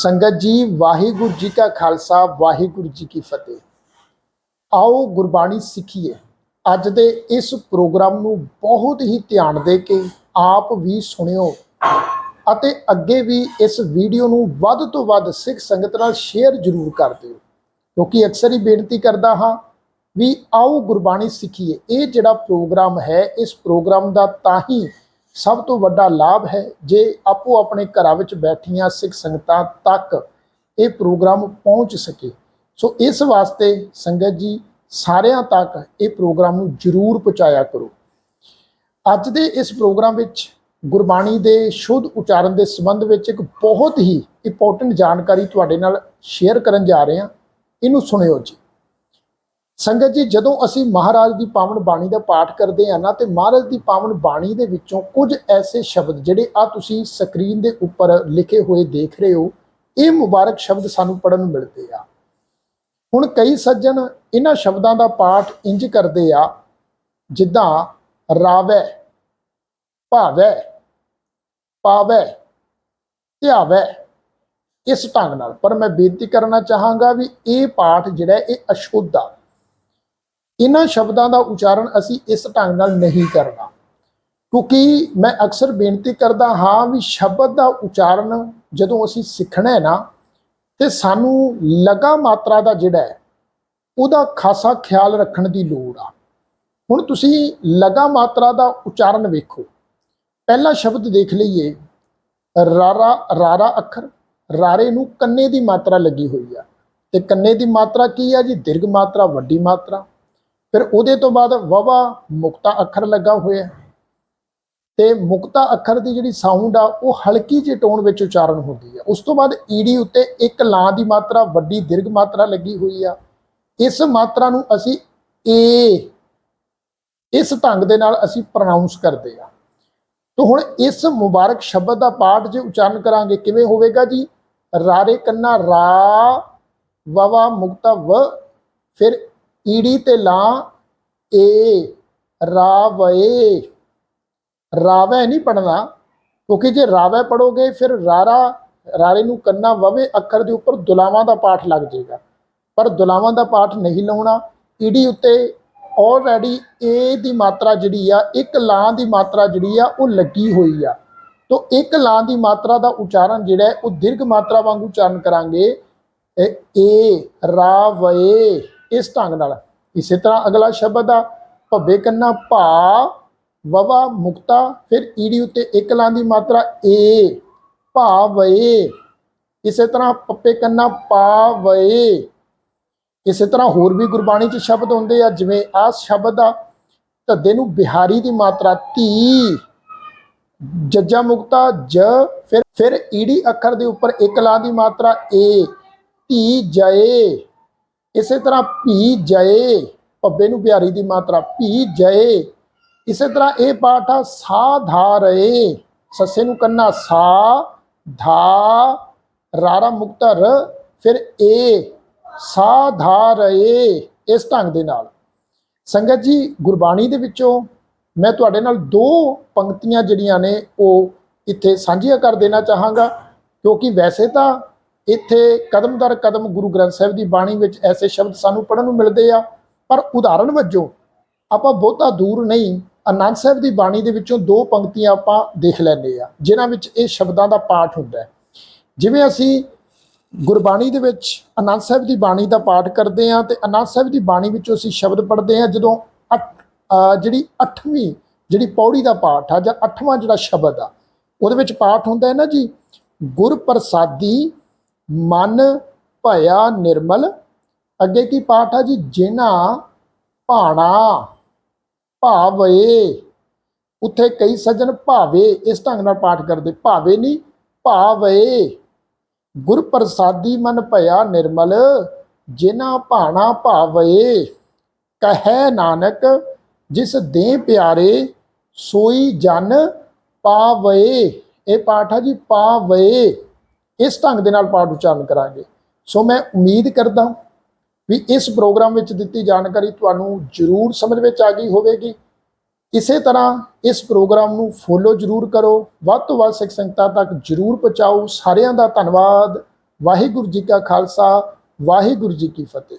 ਸੰਗਤ ਜੀ, ਵਾਹਿਗੁਰੂ ਜੀ ਕਾ ਖਾਲਸਾ, ਵਾਹਿਗੁਰੂ ਜੀ ਕੀ ਫਤਿਹ। ਆਓ ਗੁਰਬਾਣੀ ਸਿੱਖੀਏ। ਅੱਜ ਦੇ ਇਸ ਪ੍ਰੋਗਰਾਮ ਨੂੰ ਬਹੁਤ ਹੀ ਧਿਆਨ ਦੇ ਕੇ ਆਪ ਵੀ ਸੁਣਿਓ ਅਤੇ ਅੱਗੇ ਵੀ ਇਸ ਵੀਡੀਓ ਨੂੰ ਵੱਧ ਤੋਂ ਵੱਧ ਸਿੱਖ ਸੰਗਤ ਨਾਲ ਸ਼ੇਅਰ ਜ਼ਰੂਰ ਕਰ ਦਿਓ। ਕਿਉਂਕਿ ਅਕਸਰ ਹੀ ਬੇਨਤੀ ਕਰਦਾ ਹਾਂ ਵੀ ਆਓ ਗੁਰਬਾਣੀ ਸਿੱਖੀਏ। ਇਹ ਜਿਹੜਾ ਪ੍ਰੋਗਰਾਮ ਹੈ, ਇਸ ਪ੍ਰੋਗਰਾਮ ਦਾ ਤਾਂ ਹੀ ਸਭ ਤੋਂ ਵੱਡਾ ਲਾਭ ਹੈ, ਜੇ ਆਪੋ ਆਪਣੇ ਘਰਾਂ ਵਿੱਚ ਬੈਠੀਆਂ ਸਿੱਖ ਸੰਗਤਾਂ ਤੱਕ ਇਹ ਪ੍ਰੋਗਰਾਮ ਪਹੁੰਚ ਸਕੇ। ਸੋ ਇਸ ਵਾਸਤੇ ਸੰਗਤ ਜੀ ਸਾਰਿਆਂ ਤੱਕ ਇਹ ਪ੍ਰੋਗਰਾਮ ਨੂੰ ਜਰੂਰ ਪਹੁੰਚਾਇਆ ਕਰੋ। ਅੱਜ ਦੇ ਇਸ ਪ੍ਰੋਗਰਾਮ ਵਿੱਚ ਗੁਰਬਾਣੀ ਦੇ ਸ਼ੁੱਧ ਉਚਾਰਨ ਦੇ ਸੰਬੰਧ ਵਿੱਚ ਇੱਕ ਬਹੁਤ ਹੀ ਇੰਪੋਰਟੈਂਟ ਜਾਣਕਾਰੀ ਤੁਹਾਡੇ ਨਾਲ ਸ਼ੇਅਰ ਕਰਨ ਜਾ ਰਹੇ ਹਾਂ। ਇਹਨੂੰ ਸੁਣਿਓ ਜੀ। ਸੰਗਤ ਜੀ, ਜਦੋਂ ਅਸੀਂ ਮਹਾਰਾਜ ਦੀ ਪਾਵਨ ਬਾਣੀ ਦਾ ਪਾਠ ਕਰਦੇ ਹਾਂ ਨਾ, ਤੇ ਮਹਾਰਾਜ ਦੀ ਪਾਵਨ ਬਾਣੀ ਦੇ ਵਿੱਚੋਂ ਕੁਝ ਐਸੇ ਸ਼ਬਦ ਜਿਹੜੇ ਆ ਤੁਸੀਂ ਸਕਰੀਨ ਦੇ ਉੱਪਰ ਲਿਖੇ ਹੋਏ ਦੇਖ ਰਹੇ ਹੋ, ਇਹ ਮੁਬਾਰਕ ਸ਼ਬਦ ਸਾਨੂੰ ਪੜਨ ਨੂੰ ਮਿਲਦੇ ਆ। ਹੁਣ ਕਈ ਸੱਜਣ ਇਹਨਾਂ ਸ਼ਬਦਾਂ ਦਾ ਪਾਠ ਇੰਜ ਕਰਦੇ ਆ, ਜਿੱਦਾਂ, ਰਾਵੈ, ਭਾਵੈ, ਪਾਵੈ, ਧਿਆਵੈ, ਇਸ ਢੰਗ ਨਾਲ। ਪਰ ਮੈਂ ਬੇਨਤੀ ਕਰਨਾ ਚਾਹਾਂਗਾ ਵੀ ਇਹ ਪਾਠ ਜਿਹੜਾ, ਇਹ ਅਸ਼ੁੱਧ ਆ। ਇਹਨਾਂ ਸ਼ਬਦਾਂ ਦਾ ਉਚਾਰਨ ਅਸੀਂ ਇਸ ਢੰਗ ਨਾਲ ਨਹੀਂ ਕਰਨਾ। ਕਿਉਂਕਿ ਮੈਂ ਅਕਸਰ ਬੇਨਤੀ ਕਰਦਾ ਹਾਂ ਵੀ ਸ਼ਬਦ ਦਾ ਉਚਾਰਨ ਜਦੋਂ ਅਸੀਂ ਸਿੱਖਣਾ ਹੈ ਨਾ, ਤੇ ਸਾਨੂੰ ਲਗਾ ਮਾਤਰਾ ਦਾ ਜਿਹੜਾ ਹੈ, ਉਹਦਾ ਖਾਸਾ ਖਿਆਲ ਰੱਖਣ ਦੀ ਲੋੜ ਆ। ਹੁਣ ਤੁਸੀਂ ਲਗਾ ਮਾਤਰਾ ਦਾ ਉਚਾਰਨ ਵੇਖੋ। ਪਹਿਲਾ ਸ਼ਬਦ ਦੇਖ ਲਈਏ। ਰਾਰਾ ਰਾਰਾ ਅੱਖਰ। ਰਾਰੇ ਨੂੰ ਕੰਨੇ ਦੀ ਮਾਤਰਾ ਲੱਗੀ ਹੋਈ ਆ। ਤੇ ਕੰਨੇ ਦੀ ਮਾਤਰਾ ਕੀ ਆ ਜੀ? ਦੀਰਘ ਮਾਤਰਾ, ਵੱਡੀ ਮਾਤਰਾ। ਫਿਰ ਉਹਦੇ ਤੋਂ ਬਾਅਦ ਵਵਾ ਮੁਕਤਾ ਅੱਖਰ ਲੱਗਾ ਹੋਇਆ। ਹੈ। ਤੇ ਮੁਕਤਾ ਅੱਖਰ ਦੀ ਜਿਹੜੀ ਸਾਊਂਡ ਆ, ਉਹ ਹਲਕੀ ਜਿਹੀ ਟੋਨ ਵਿੱਚ ਉਚਾਰਨ ਹੁੰਦੀ ਹੈ ਉਸ ਤੋਂ ਬਾਅਦ ਈੜੀ ਉੱਤੇ ਇੱਕ ਲਾਂ ਦੀ ਮਾਤਰਾ, ਵੱਡੀ ਦੀਰਘ ਮਾਤਰਾ ਲੱਗੀ ਹੋਈ ਆ। ਇਸ ਮਾਤਰਾ ਨੂੰ ਅਸੀਂ ਏ ਇਸ ਢੰਗ ਦੇ ਨਾਲ ਅਸੀਂ ਪ੍ਰੋਨਾਂਸ ਕਰਦੇ ਆ। ਤਾਂ ਹੁਣ ਇਸ ਮੁਬਾਰਕ ਸ਼ਬਦ ਦਾ ਪਾਠ ਜੇ ਉਚਾਰਨ ਕਰਾਂਗੇ, ਕਿਵੇਂ ਹੋਵੇਗਾ ਜੀ? ਰਾਰੇ ਕੰਨਾ ਰਾ ਵਵਾ ਮੁਕਤਾ ਵ, ਫਿਰ ਈੜੀ ਤੇ ਲਾਂ ਏ ਰਾਵੇ ਰਾਵੇ ਨਹੀਂ ਪੜਨਾ ਕਿਉਂਕਿ ਜੇ ਰਾਵੇ ਪੜੋਗੇ ਫਿਰ ਰਾਰਾ, ਰਾਰੇ ਨੂੰ ਕੰਨਾ ਵਵੇ ਅੱਖਰ ਦੇ ਉੱਪਰ ਦੁਲਾਵਾਂ ਦਾ ਪਾਠ ਲੱਗ ਜਾਏਗਾ। ਪਰ ਦੁਲਾਵਾਂ ਦਾ ਪਾਠ ਨਹੀਂ ਲਾਉਣਾ, ਈੜੀ ਉੱਤੇ ਆਲਰੇਡੀ ਏ ਦੀ ਮਾਤਰਾ ਜਿਹੜੀ ਆ, ਇੱਕ ਲਾਂ ਦੀ ਮਾਤਰਾ ਜਿਹੜੀ ਆ, ਉਹ ਲੱਗੀ ਹੋਈ ਆ। ਤੋ ਇੱਕ ਲਾਂ ਦੀ ਮਾਤਰਾ ਦਾ ਉਚਾਰਨ ਜਿਹੜਾ ਉਹ ਦੀਰਘ ਮਾਤਰਾ ਵਾਂਗ ਉਚਾਰਨ ਕਰਾਂਗੇ ਏ ਰਾ ਇਸ ਢੰਗ ਨਾਲ। ਇਸੇ ਤਰ੍ਹਾਂ ਅਗਲਾ ਸ਼ਬਦ ਆ ਭੱਬੇ ਕੰਨਾ ਭਾ, ਵਵਾ ਮੁਕਤਾ, ਫਿਰ ਈੜੀ ਉੱਤੇ ਇੱਕ ਲਾਂ ਦੀ ਮਾਤਰਾ ਏ ਭਾ ਵੇ ਇਸੇ ਤਰ੍ਹਾਂ ਪੱਪੇ ਕੰਨਾ ਪਾ ਵੇ ਇਸੇ ਤਰ੍ਹਾਂ ਹੋਰ ਵੀ ਗੁਰਬਾਣੀ 'ਚ ਸ਼ਬਦ ਹੁੰਦੇ ਆ, ਜਿਵੇਂ ਆ ਸ਼ਬਦ ਆ, ਧੱਦੇ ਨੂੰ ਬਿਹਾਰੀ ਦੀ ਮਾਤਰਾ ਧੀ, ਜੱਜਾ ਮੁਕਤਾ ਜ, ਫਿਰ ਫਿਰ ਈੜੀ ਅੱਖਰ ਦੇ ਉੱਪਰ ਇੱਕ ਲਾਂ ਦੀ ਮਾਤਰਾ ਏ, ਧੀ ਜਏ। ਇਸੇ ਤਰ੍ਹਾਂ ਭੀ ਜਏ ਪੱਬੇ ਨੂੰ ਬਿਹਾਰੀ ਦੀ ਮਾਤਰਾ, ਭੀ ਜਏ ਇਸੇ ਤਰ੍ਹਾਂ ਇਹ ਪਾਠ ਆ, ਸਾ ਧਾ ਰਹੇ, ਸੱਸੇ ਨੂੰ ਕੰਨਾ, ਸਾ ਧਾ, ਰਾਰਾ ਮੁਕਤਾ ਫਿਰ ਏ, ਸਾ ਧਾ ਰਹੇ, ਇਸ ਢੰਗ ਦੇ ਨਾਲ। ਸੰਗਤ ਜੀ, ਗੁਰਬਾਣੀ ਦੇ ਵਿੱਚੋਂ ਮੈਂ ਤੁਹਾਡੇ ਨਾਲ ਦੋ ਪੰਕਤੀਆਂ ਜਿਹੜੀਆਂ ਨੇ, ਉਹ ਇੱਥੇ ਸਾਂਝੀਆਂ ਕਰ ਦੇਣਾ ਚਾਹਾਂਗਾ, ਕਿਉਂਕਿ ਵੈਸੇ ਤਾਂ ਇੱਥੇ ਕਦਮ ਦਰ ਕਦਮ ਗੁਰੂ ਗ੍ਰੰਥ ਸਾਹਿਬ ਦੀ ਬਾਣੀ ਵਿੱਚ ਐਸੇ ਸ਼ਬਦ ਸਾਨੂੰ ਪੜਨ ਨੂੰ ਮਿਲਦੇ ਆ, ਪਰ ਉਦਾਹਰਣ ਵਜੋਂ ਆਪਾਂ ਬਹੁਤਾ ਦੂਰ ਨਹੀਂ ਆਨੰਦ ਸਾਹਿਬ ਦੀ ਬਾਣੀ ਦੇ ਵਿੱਚੋਂ ਦੋ ਪੰਕਤੀਆਂ ਆਪਾਂ ਦੇਖ ਲੈਂਦੇ ਆ, ਜਿਨ੍ਹਾਂ ਵਿੱਚ ਇਹ ਸ਼ਬਦਾਂ ਦਾ ਪਾਠ ਹੁੰਦਾ ਹੈ। ਜਿਵੇਂ ਅਸੀਂ ਗੁਰਬਾਣੀ ਦੇ ਵਿੱਚ ਆਨੰਦ ਸਾਹਿਬ ਦੀ ਬਾਣੀ ਦਾ ਪਾਠ ਕਰਦੇ ਹਾਂ ਤੇ ਆਨੰਦ ਸਾਹਿਬ ਦੀ ਬਾਣੀ ਵਿੱਚੋਂ ਅਸੀਂ ਸ਼ਬਦ ਪੜ੍ਹਦੇ ਹਾਂ, ਜਦੋਂ ਅੱਠ- ਜਿਹੜੀ 8ਵੀਂ ਜਿਹੜੀ ਪੌੜੀ ਦਾ ਪਾਠ ਆ ਜਾਂ 8ਵਾਂ ਜਿਹੜਾ ਸ਼ਬਦ ਆ, ਉਹਦੇ ਵਿੱਚ ਪਾਠ ਹੁੰਦਾ ਹੈ ਨਾ ਜੀ ਗੁਰ ਪ੍ਰਸਾਦੀ ਮਨ ਭਇਆ ਨਿਰਮਲ। ਅੱਗੇ ਕੀ ਪਾਠ ਆ ਜੀ? ਜਿਨਾ ਭਾਣਾ ਭਾਵੇ, ਉੱਥੇ ਕਈ ਸੱਜਣ ਭਾਵੇ, ਇਸ ਢੰਗ ਨਾਲ ਪਾਠ ਕਰਦੇ। ਭਾਵੇ ਨਹੀਂ, ਭਾਵੇ। ਗੁਰ ਪ੍ਰਸਾਦੀ ਮਨ ਭਇਆ ਨਿਰਮਲ, ਜਿਨ੍ਹਾਂ ਭਾਣਾ ਭਾਵੇ, ਕਹੈ ਨਾਨਕ, ਜਿਸ ਦੇ ਪਿਆਰੇ, ਸੋਈ ਜਨ ਪਾਵੇ। ਇਹ ਪਾਠ ਹੈ ਜੀ, ਪਾਵੇ। ਇਸ ਢੰਗ ਦੇ ਨਾਲ ਪਾਠ ਉਚਾਰਨ ਕਰਾਂਗੇ। ਸੋ ਮੈਂ ਉਮੀਦ ਕਰਦਾ ਵੀ ਇਸ ਪ੍ਰੋਗਰਾਮ ਵਿੱਚ ਦਿੱਤੀ ਜਾਣਕਾਰੀ ਤੁਹਾਨੂੰ ਜ਼ਰੂਰ ਸਮਝ ਵਿੱਚ ਆ ਗਈ ਹੋਵੇਗੀ। ਇਸੇ ਤਰ੍ਹਾਂ ਇਸ ਪ੍ਰੋਗਰਾਮ ਨੂੰ ਫੋਲੋ ਜ਼ਰੂਰ ਕਰੋ। ਵੱਧ ਤੋਂ ਵੱਧ ਸਿੱਖ ਸੰਗਤਾਂ ਤੱਕ ਜ਼ਰੂਰ ਪਹੁੰਚਾਓ। ਸਾਰਿਆਂ ਦਾ ਧੰਨਵਾਦ। ਵਾਹਿਗੁਰੂ ਜੀ ਕਾ ਖਾਲਸਾ, ਵਾਹਿਗੁਰੂ ਜੀ ਕੀ ਫਤਿਹ।